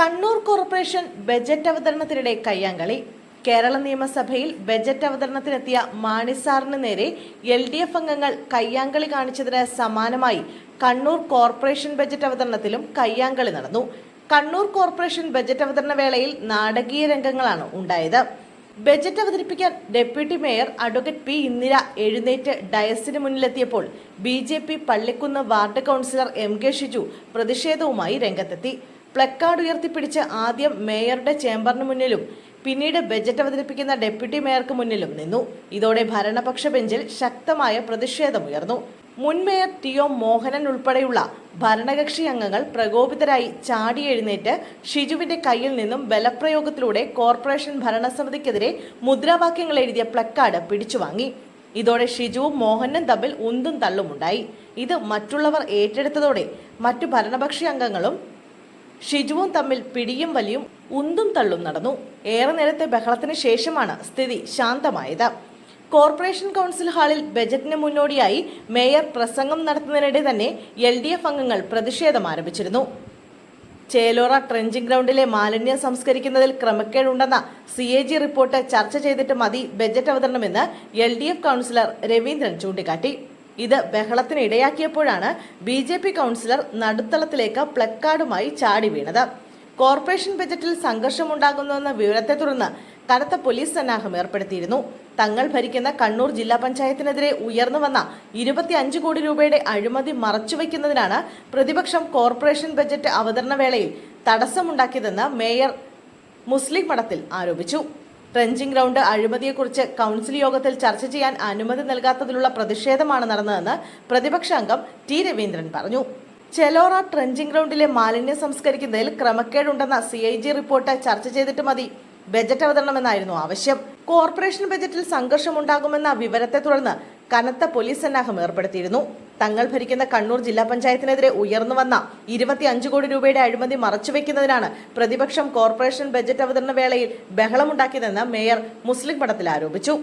Kannur corporation budget അവതരണത്തിനിടെ കയ്യാങ്കളി. കേരള നിയമസഭയിൽ ബജറ്റ് അവതരണത്തിനെത്തിയ മാണിസാറിന് നേരെ എൽ ഡി എഫ് അംഗങ്ങൾ കയ്യാങ്കളി കാണിച്ചതിന് സമാനമായി കണ്ണൂർ കോർപ്പറേഷൻ ബജറ്റ് അവതരണത്തിലും കയ്യാങ്കളി നടന്നു. കണ്ണൂർ കോർപ്പറേഷൻ ബജറ്റ് അവതരണ വേളയിൽ നാടകീയ രംഗങ്ങളാണ് ഉണ്ടായത്. ബജറ്റ് അവതരിപ്പിക്കാൻ deputy mayor advocate P Indira എഴുന്നേറ്റ് ഡയസിന് മുന്നിലെത്തിയപ്പോൾ B J P Pallikkunnu ward councillor M K Shiju പ്രതിഷേധവുമായി രംഗത്തെത്തി. പ്ലക്കാർഡ് ഉയർത്തിപ്പിടിച്ച് ആദ്യം മേയറുടെ ചേംബറിന് മുന്നിലും പിന്നീട് ബജറ്റ് അവതരിപ്പിക്കുന്ന ഡെപ്യൂട്ടി മേയർക്ക് മുന്നിലും നിന്നു. ഇതോടെ ഭരണപക്ഷ ബെഞ്ചിൽ ശക്തമായ പ്രതിഷേധമുയർന്നു മുൻ മേയർ ടി ഒ മോഹനൻ ഉൾപ്പെടെയുള്ള ഭരണകക്ഷി അംഗങ്ങൾ പ്രകോപിതരായി ചാടി എഴുന്നേറ്റ് ഷിജുവിന്റെ കയ്യിൽ നിന്നും ബലപ്രയോഗത്തിലൂടെ കോർപ്പറേഷൻ ഭരണസമിതിക്കെതിരെ മുദ്രാവാക്യങ്ങൾ എഴുതിയ പ്ലക്കാർഡ് പിടിച്ചുവാങ്ങി ഇതോടെ ഷിജുവും മോഹനും തമ്മിൽ ഉന്തും തള്ളുമുണ്ടായി. ഇത് മറ്റുള്ളവർ ഏറ്റെടുത്തതോടെ മറ്റു ഭരണപക്ഷി അംഗങ്ങളും ഷിജുവും തമ്മിൽ പിടിയും വലിയും ഉന്തും തള്ളും നടന്നു. ഏറെ നേരത്തെ ബഹളത്തിന് ശേഷമാണ് സ്ഥിതി ശാന്തമായത്. കോർപ്പറേഷൻ കൗൺസിൽ ഹാളിൽ ബജറ്റിന് മുന്നോടിയായി മേയർ പ്രസംഗം നടത്തുന്നതിനിടെ തന്നെ എൽ ഡി എഫ് അംഗങ്ങൾ പ്രതിഷേധം ആരംഭിച്ചിരുന്നു. ചേലോറ ട്രെഞ്ചിങ് ഗ്രൗണ്ടിലെ മാലിന്യം സംസ്കരിക്കുന്നതിൽ ക്രമക്കേടുണ്ടെന്ന സി എ ജി റിപ്പോർട്ട് ചർച്ച ചെയ്തിട്ട് മതി budget അവതരണമെന്ന് L D F councillor Raveendran ചൂണ്ടിക്കാട്ടി. ഇത് ബഹളത്തിന് ഇടയാക്കിയപ്പോഴാണ് ബി ജെ പി കൗൺസിലർ നടുത്തളത്തിലേക്ക് പ്ലക്കാർഡുമായി ചാടി വീണത്. കോർപ്പറേഷൻ ബജറ്റിൽ സംഘർഷമുണ്ടാകുന്നുവെന്ന വിവരത്തെ തുടർന്ന് കനത്ത പോലീസ് സന്നാഹം ഏർപ്പെടുത്തിയിരുന്നു. തങ്ങൾ ഭരിക്കുന്ന കണ്ണൂർ ജില്ലാ പഞ്ചായത്തിനെതിരെ ഉയർന്നു വന്ന ഇരുപത്തിയഞ്ച് കോടി രൂപയുടെ അഴിമതി മറച്ചുവെക്കുന്നതിനാണ് പ്രതിപക്ഷം കോർപ്പറേഷൻ ബജറ്റ് അവതരണ വേളയിൽ തടസ്സമുണ്ടാക്കിയതെന്ന് മേയർ മുസ്ലിം മഠത്തിൽ ആരോപിച്ചു. ട്രെഞ്ചിങ് ഗ്രൗണ്ട് അഴിമതിയെക്കുറിച്ച് കൗൺസിൽ യോഗത്തിൽ ചർച്ച ചെയ്യാൻ അനുമതി നൽകാത്തതിലുള്ള പ്രതിഷേധമാണ് നടന്നതെന്ന് പ്രതിപക്ഷ അംഗം ടി രവീന്ദ്രൻ പറഞ്ഞു. ചെലോറ ട്രെഞ്ചിങ് ഗ്രൗണ്ടിലെ മാലിന്യം സംസ്കരിക്കുന്നതിൽ ക്രമക്കേടുണ്ടെന്ന സി ഐ ജി റിപ്പോർട്ട് ചർച്ച ചെയ്തിട്ട് മതി. ബജറ്റ് അവതരണമെന്നായിരുന്നു ആവശ്യം. കോർപ്പറേഷൻ ബജറ്റിൽ സംഘർഷമുണ്ടാകുമെന്ന വിവരത്തെ തുടർന്ന് കനത്ത പോലീസ് സന്നാഹം ഏർപ്പെടുത്തിയിരുന്നു. തങ്ങൾ ഭരിക്കുന്ന കണ്ണൂർ ജില്ലാ പഞ്ചായത്തിനെതിരെ ഉയർന്നു വന്ന ഇരുപത്തി അഞ്ച് കോടി രൂപയുടെ അഴിമതി മറച്ചുവെക്കുന്നതിനാണ് പ്രതിപക്ഷം കോർപ്പറേഷൻ ബജറ്റ് അവതരണ വേളയിൽ ബഹളമുണ്ടാക്കിയതെന്ന് മേയർ മുസ്ലിം പടത്തിൽ ആരോപിച്ചു.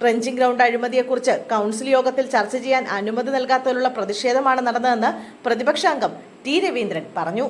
ട്രെഞ്ചിങ് ഗ്രൗണ്ട് അഴിമതിയെക്കുറിച്ച് കൗൺസിൽ യോഗത്തിൽ ചർച്ച ചെയ്യാൻ അനുമതി നൽകാത്തതിലുള്ള പ്രതിഷേധമാണ് നടന്നതെന്ന് പ്രതിപക്ഷാംഗം ടി രവീന്ദ്രൻ പറഞ്ഞു.